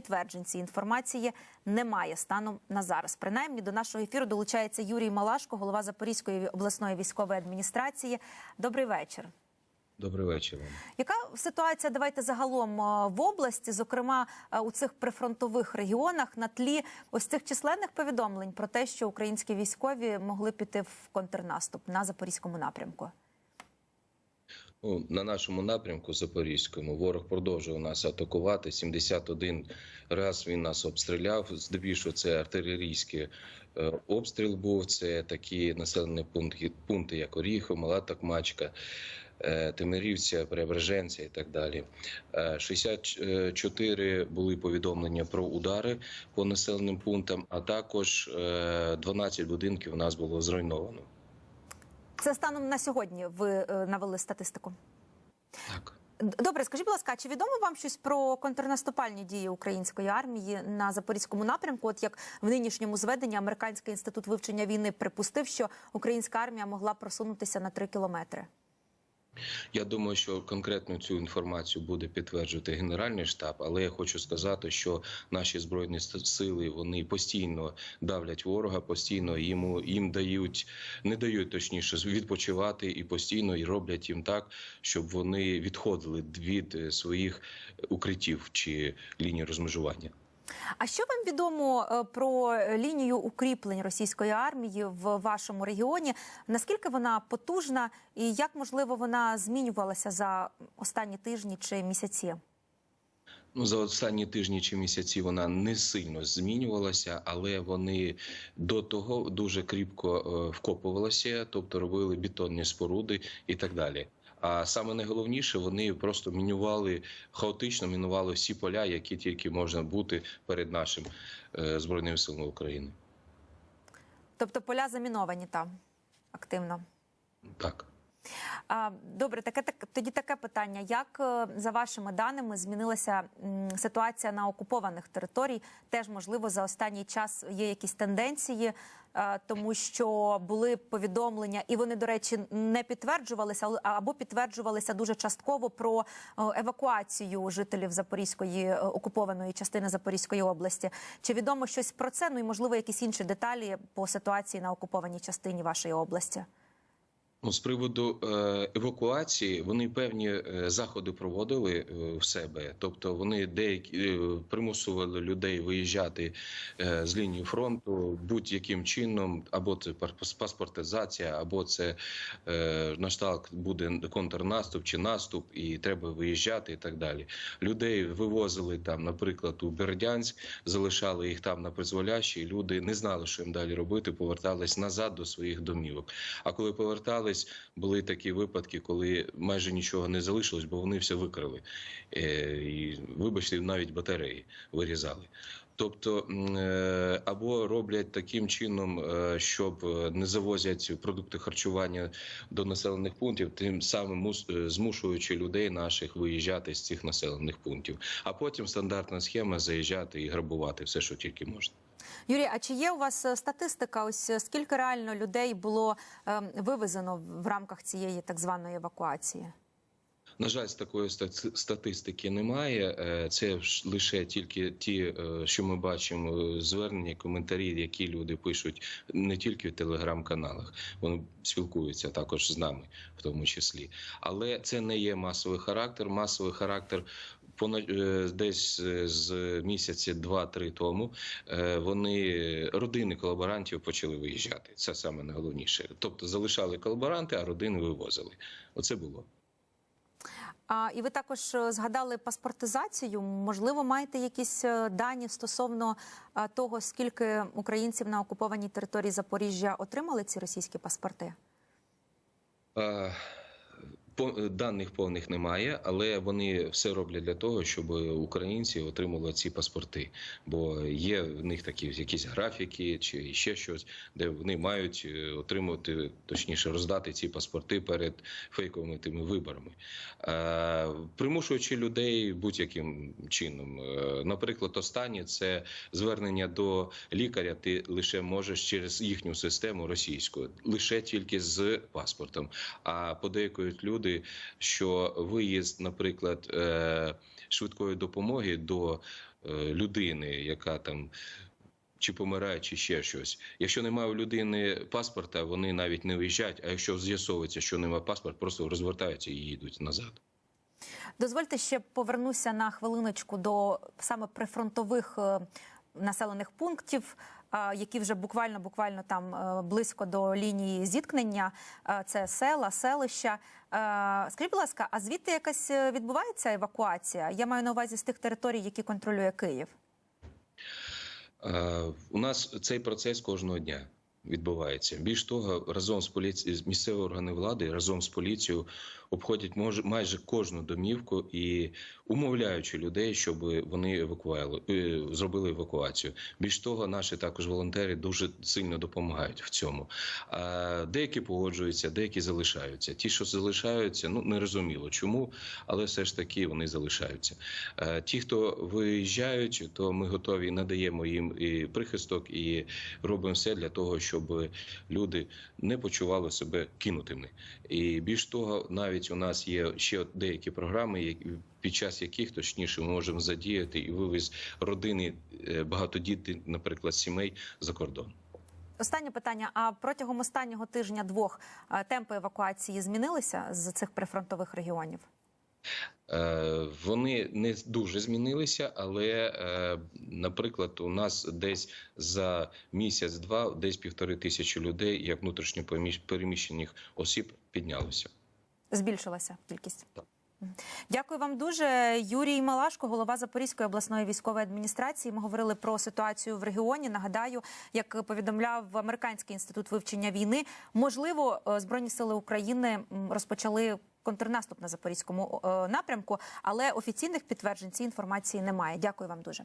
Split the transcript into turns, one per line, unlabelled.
підтверджень цієї інформації немає станом на зараз. Принаймні до нашого ефіру долучається Юрій Малашко, голова Запорізької обласної військової адміністрації. Добрий вечір.
Добрий вечір. вам.
Яка ситуація? Давайте загалом е, в області, зокрема е, у цих прифронтових регіонах, на тлі ось цих численних повідомлень про те, що українські військові могли піти в контрнаступ на запорізькому напрямку.
Ну, на нашому напрямку Запорізькому ворог продовжує нас атакувати. 71 раз він нас обстріляв. Здебільшого це артилерійський е, обстріл був. Це такі населені пункти, пункти як Оріхов, Мала Токмачка, е, Тимирівця, Преображенця і так далі. Е, 64 були повідомлення про удари по населеним пунктам, а також е, 12 будинків у нас було зруйновано.
Це станом на сьогодні. Ви е, навели статистику.
Так.
Добре, скажіть, будь ласка, чи відомо вам щось про контрнаступальні дії української армії на запорізькому напрямку? От як в нинішньому зведенні Американський інститут вивчення війни припустив, що українська армія могла просунутися на три кілометри.
Я думаю, що конкретно цю інформацію буде підтверджувати Генеральний штаб, але я хочу сказати, що наші збройні сили вони постійно давлять ворога, постійно йому їм дають, не дають точніше відпочивати і постійно і роблять їм так, щоб вони відходили від е, своїх укриттів чи лінії розмежування.
А що вам відомо е, про лінію укріплень російської армії в вашому регіоні? Наскільки вона потужна, і як можливо вона змінювалася за останні тижні чи місяці?
Ну, за останні тижні чи місяці вона не сильно змінювалася, але вони до того дуже кріпко е, вкопувалися, тобто робили бетонні споруди і так далі. А саме найголовніше, вони просто мінювали хаотично, мінували всі поля, які тільки можна бути перед нашим Збройним збройними силами України.
Тобто поля заміновані там активно.
Так.
Добре, таке так тоді таке питання: як е, за вашими даними змінилася ситуація на окупованих територій? Теж можливо за останній час є якісь тенденції, е, тому що були повідомлення, і вони, до речі, не підтверджувалися, або підтверджувалися дуже частково про е, евакуацію жителів Запорізької окупованої частини Запорізької області. Чи відомо щось про це? Ну і можливо якісь інші деталі по ситуації на окупованій частині вашої області?
Ну, з приводу е, евакуації вони певні е, заходи проводили е, в себе, тобто вони деякі примусували людей виїжджати з лінії фронту будь-яким чином, або це паспортизація, або це на штат буде контрнаступ чи наступ, і треба виїжджати, і так далі. Людей вивозили там, наприклад, у Бердянськ, залишали їх там на призволяще, і люди не знали, що їм далі робити, повертались назад до своїх домівок. А коли повертались, були такі випадки, коли майже нічого не залишилось, бо вони все викрали. Е, і, вибачте, навіть батареї вирізали. Тобто е, або роблять таким чином, е, щоб е, не завозять продукти харчування до населених пунктів, тим самим змушуючи людей наших виїжджати з цих населених пунктів. А потім стандартна схема заїжджати і грабувати все, що тільки можна.
Юрій, а чи є у вас статистика? Ось скільки реально людей було е, вивезено в рамках цієї так званої евакуації?
На жаль, такої стати- статистики немає. Е, Це лише тільки ті, е, що ми бачимо, е, звернення, коментарі, які люди пишуть не тільки в телеграм-каналах. Вони спілкуються також з нами, в тому числі. Але це не є масовий характер. Масовий характер десь з місяці два-три тому. Вони родини колаборантів почали виїжджати. Це саме найголовніше. Тобто залишали колаборанти, а родини вивозили. Оце було.
А і ви також е, згадали паспортизацію. Можливо, маєте якісь е, дані стосовно е, того, скільки українців на окупованій території Запоріжжя отримали ці російські паспорти?
Е, Даних повних немає, але вони все роблять для того, щоб українці отримали ці паспорти. Бо є в них такі якісь графіки чи ще щось, де вони мають е, отримати, точніше, роздати ці паспорти перед фейковими тими виборами, Е, примушуючи людей будь-яким чином. Наприклад, останнє це звернення до лікаря. Ти лише можеш через їхню систему російську, лише тільки з паспортом. А подейкують люди, що виїзд, наприклад, е, швидкої допомоги до е, людини, яка там. Чи помирає, чи ще щось. Якщо немає у людини паспорта, вони навіть не виїжджають. А якщо з'ясовується, що немає паспорта, просто розвертаються і їдуть назад.
Дозвольте ще повернуся на хвилиночку до саме прифронтових е, населених пунктів, які вже буквально буквально там е, близько до лінії зіткнення. Е, Це села, селища. Е, Скажіть, будь ласка, а звідти якась відбувається евакуація? Я маю на увазі з тих територій, які контролює Київ.
У нас цей процес кожного дня відбувається. Більш того, разом з поліці... з місцевими органами влади, разом з поліцією обходять майже кожну домівку і умовляючи людей, щоб вони евакуали... е, зробили евакуацію. Більш того, наші також волонтери дуже сильно допомагають в цьому. А деякі погоджуються, деякі залишаються. Ті, що залишаються, ну нерозуміло чому, але все ж таки вони залишаються. Ті, хто виїжджають, то ми готові надаємо їм і прихисток, і робимо все для того, щоб люди не почували себе кинутими. І більш того, навіть у нас є ще деякі програми, під час яких точніше ми можемо задіяти і вивіз родини е, багатодітних, наприклад, сімей за кордон.
Останнє питання: а протягом останнього тижня двох е, темпи евакуації змінилися з цих прифронтових регіонів?
Е, Вони не дуже змінилися, але, наприклад, у нас десь за місяць-два, десь півтори тисячі людей, як внутрішньо переміщених осіб, піднялося.
Збільшилася кількість.
Так.
Дякую вам дуже. Юрій Малашко, голова Запорізької обласної військової адміністрації. Ми говорили про ситуацію в регіоні. Нагадаю, як повідомляв Американський інститут вивчення війни, можливо, е, збройні сили України розпочали. Контрнаступ на запорізькому е, напрямку, але офіційних підтверджень цієї інформації немає. Дякую вам дуже.